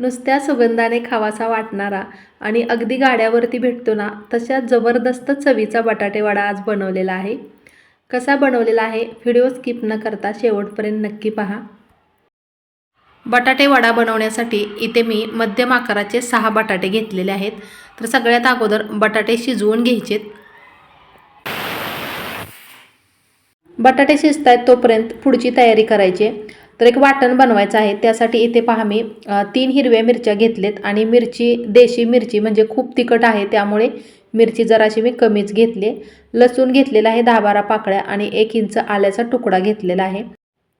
नुसत्या सुगंधाने खावासा वाटणारा आणि अगदी गाड्यावरती भेटतो ना तशा जबरदस्त चवीचा बटाटेवडा आज बनवलेला आहे. कसा बनवलेला आहे व्हिडिओ स्किप न करता शेवटपर्यंत नक्की पहा. बटाटे वडा बनवण्यासाठी इथे मी मध्यम आकाराचे सहा बटाटे घेतलेले आहेत. तर सगळ्यात अगोदर बटाटे शिजवून घ्यायचेत. बटाटे शिजत आहेत तोपर्यंत पुढची तयारी करायची आहे. तर एक वाटण बनवायचं आहे. त्यासाठी इथे पहा मी तीन हिरव्या मिरच्या घेतलेत आणि मिरची देशी मिरची म्हणजे खूप तिखट आहे त्यामुळे मिरची जराशी मी कमीच घेतली लसूण घेतलेला आहे दहा बारा पाकळ्या आणि एक इंच आल्याचा तुकडा घेतलेला आहे.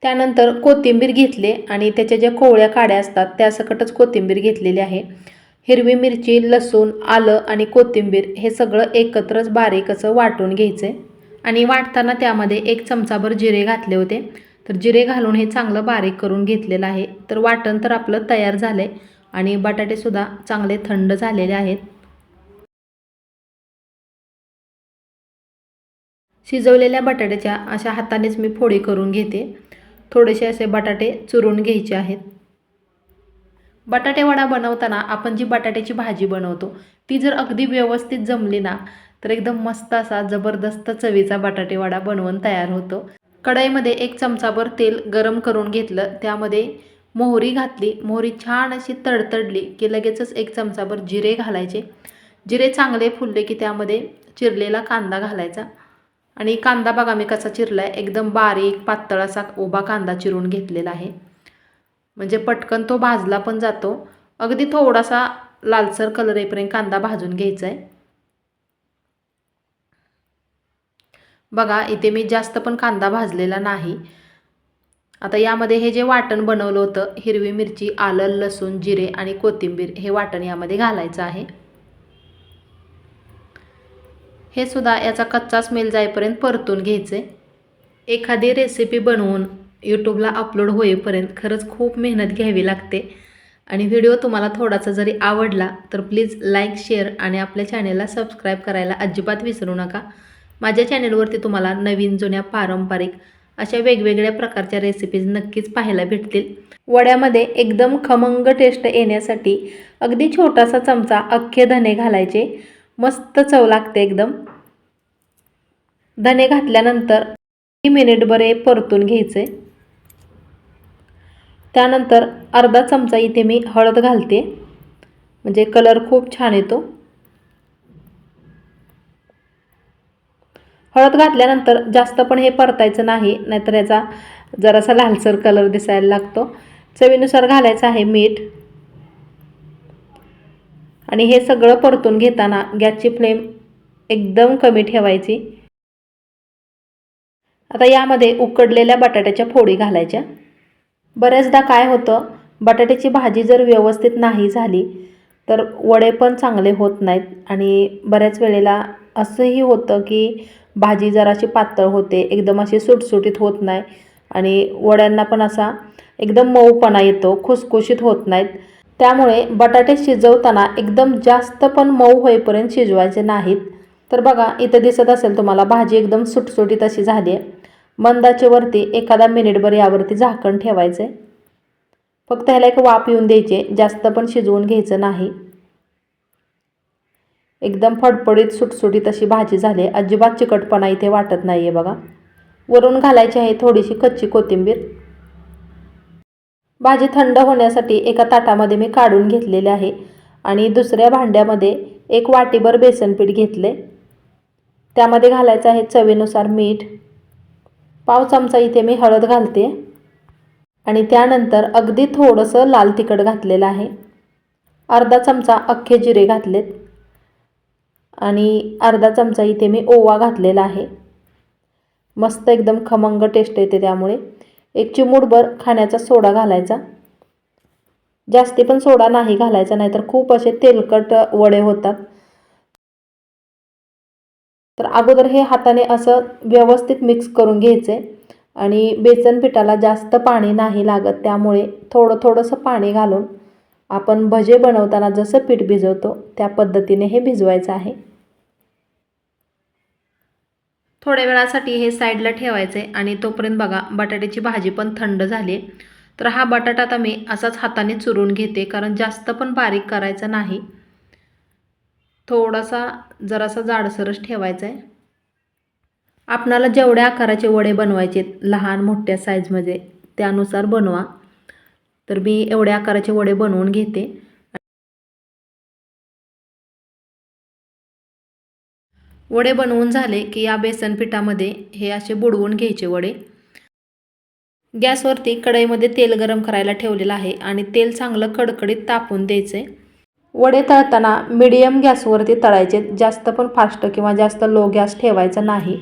त्यानंतर कोथिंबीर घेतले आणि त्याच्या ज्या कोवळ्या काड्या असतात त्यासकटच कोथिंबीर घेतलेली आहे. हिरवी मिरची लसूण आलं आणि कोथिंबीर हे सगळं एकत्रच बारीक असं वाटून घ्यायचं आहे आणि वाटताना त्यामध्ये एक चमचाभर जिरे घातले होते. तर जिरे घालून हे चांगलं बारीक करून घेतलेलं आहे. तर वाटण तर आपलं तयार झालं आहे आणि बटाटेसुद्धा चांगले थंड झालेले आहेत. शिजवलेल्या बटाट्याच्या अशा हातानेच मी फोडी करून घेते. थोडेसे असे बटाटे चुरून घ्यायचे आहेत. बटाटे वडा बनवताना आपण जी बटाट्याची भाजी बनवतो ती जर अगदी व्यवस्थित जमली ना तर एकदम मस्त असा जबरदस्त चवीचा बटाटे वडा बनवून तयार होतो. कढईमध्ये एक चमचाभर तेल गरम करून घेतलं. त्यामध्ये मोहरी घातली. मोहरी छान अशी तडतडली की लगेचच एक चमचाभर जिरे घालायचे. जिरे चांगले फुलले की त्यामध्ये चिरलेला कांदा घालायचा. आणि कांदा बघा मी कसा चिरला आहे एकदम बारीक पातळ असा उभा कांदा चिरून घेतलेला आहे. म्हणजे पटकन तो भाजला पण जातो. अगदी थोडासा लालसर कलर येईपर्यंत कांदा भाजून घ्यायचा आहे बघा इथे मी जास्त पण कांदा भाजलेला नाही. आता यामध्ये हे जे वाटण बनवलं होतं हिरवी मिरची आलं लसूण जिरे आणि कोथिंबीर हे वाटण यामध्ये घालायचं आहे. हे सुद्धा याचा कच्चा स्मेल जाईपर्यंत परतून घ्यायचे. एखादी रेसिपी बनवून यूट्यूबला अपलोड होईपर्यंत खरंच खूप मेहनत घ्यावी लागते. आणि व्हिडिओ तुम्हाला थोडासा जरी आवडला तर प्लीज लाईक शेअर आणि आपल्या चॅनेलला सबस्क्राईब करायला अजिबात विसरू नका. माझ्या चॅनेलवरती तुम्हाला नवीन जुन्या पारंपरिक अशा वेगवेगळ्या प्रकारच्या रेसिपीज नक्कीच पाहायला भेटतील. वड्यामध्ये एकदम खमंग टेस्ट येण्यासाठी अगदी छोटासा चमचा अख्खे धने घालायचे. मस्त चव लागते एकदम. धने घातल्यानंतर मिनिटभर हे परतून घ्यायचे. त्यानंतर अर्धा चमचा इथे मी हळद घालते. म्हणजे कलर खूप छान येतो. हळद घातल्यानंतर जास्त पण हे परतायचं नाही नाहीतर याचा जरासा लालसर कलर दिसायला लागतो. चवीनुसार घालायचं आहे मीठ. आणि हे सगळं परतून घेताना गॅसची फ्लेम एकदम कमी ठेवायची. आता यामध्ये उकडलेल्या बटाट्याच्या फोडी घालायच्या. बऱ्याचदा काय होतं बटाट्याची भाजी जर व्यवस्थित नाही झाली तर वडे पण चांगले होत नाहीत. आणि बऱ्याच वेळेला असंही होतं की भाजी जराशी पातळ होते एकदम अशी सुटसुटीत होत नाही आणि वड्यांना पण असा एकदम मऊपणा येतो खुसखुशीत होत नाहीत. त्यामुळे बटाटे शिजवताना एकदम जास्त पण मऊ होईपर्यंत शिजवायचे नाहीत. तर बघा इथं दिसत असेल तुम्हाला भाजी एकदम सुटसुटीत अशी झाली आहे मंदाच्यावरती वरती एखादा मिनिटभर यावरती झाकण ठेवायचे फक्त ह्याला एक वाफ येऊन द्यायचे जास्त पण शिजवून घ्यायचं नाही. एकदम फडफडीत सुटसुटीत अशी भाजी झाली. अजिबात चिकटपणा इथे वाटत नाही आहे बघा. वरून घालायची आहे थोडीशी कच्ची कोथिंबीर. भाजी थंड होण्यासाठी एका ताटामध्ये मी काढून घेतलेले आहे आणि दुसऱ्या भांड्यामध्ये एक वाटीभर बेसनपीठ घेतले. त्यामध्ये घालायचं आहे चवीनुसार मीठ. पाव चमचा इथे मी हळद घालते. आणि त्यानंतर अगदी थोडंसं लाल तिखट घातलेलं आहे. अर्धा चमचा अख्खे जिरे घातलेत. आणि अर्धा चमचा इथे मी ओवा घातलेला आहे. मस्त एकदम खमंग टेस्ट येते त्यामुळे. एक चिमूटभर खाण्याचा सोडा घालायचा. जास्ती पण सोडा नाही घालायचा नाहीतर खूप असे तेलकट वडे होतात. तर अगोदर हे हाताने असं व्यवस्थित मिक्स करून घ्यायचे आणि बेसन पिठाला जास्त पाणी नाही लागत त्यामुळे थोडं थोडंसं पाणी घालून आपण भजे बनवताना जसं पीठ भिजवतो त्या पद्धतीने हे भिजवायचं आहे. थोड्या वेळासाठी हे साईडला ठेवायचं आहे आणि तोपर्यंत बघा बटाट्याची भाजी पण थंड झाली. तर हा बटाटा आता मी असाच हाताने चुरून घेते कारण जास्त पण बारीक करायचा नाही. थोडासा जरासा जाडसरच ठेवायचा आहे. आपणाला जेवढ्या आकाराचे वडे बनवायचे लहान मोठ्या साईजमध्ये त्यानुसार बनवा. तर मी एवढ्या आकाराचे वडे बनवून घेते. वडे बनवून झाले की या बेसन पिठामध्ये हे असे बुडवून घ्यायचे वडे. गॅसवरती कढईमध्ये तेल गरम करायला ठेवलेलं आहे आणि तेल चांगलं कडकडीत तापून द्यायचे. वडे तळताना मिडियम गॅसवरती तळायचे जास्त पण फास्ट किंवा जास्त लो गॅस ठेवायचा नाही.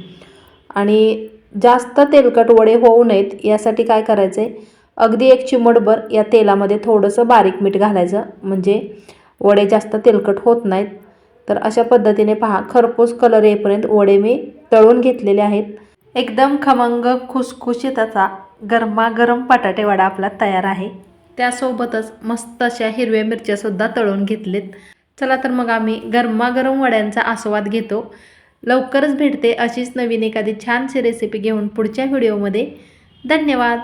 आणि जास्त तेलकट वडे होऊ नयेत यासाठी काय करायचं? आहे अगदी एक चिमटभर या तेलामध्ये थोडंसं बारीक मीठ घालायचं म्हणजे वडे जास्त तेलकट होत नाहीत. तर अशा पद्धतीने पहा खरपूस कलर येईपर्यंत वडे मी तळून घेतलेले आहेत. एकदम खमंग खुसखुशीत असा गरमागरम बटाटे वडा आपला तयार आहे. त्यासोबतच मस्त अशा हिरव्या मिरच्यासुद्धा तळून घेतलेत. चला तर मग आम्ही गरमागरम वड्यांचा आस्वाद घेतो. लवकरच भेटते अशीच नवीन एखादी छानशी रेसिपी घेऊन पुढच्या व्हिडिओमध्ये धन्यवाद!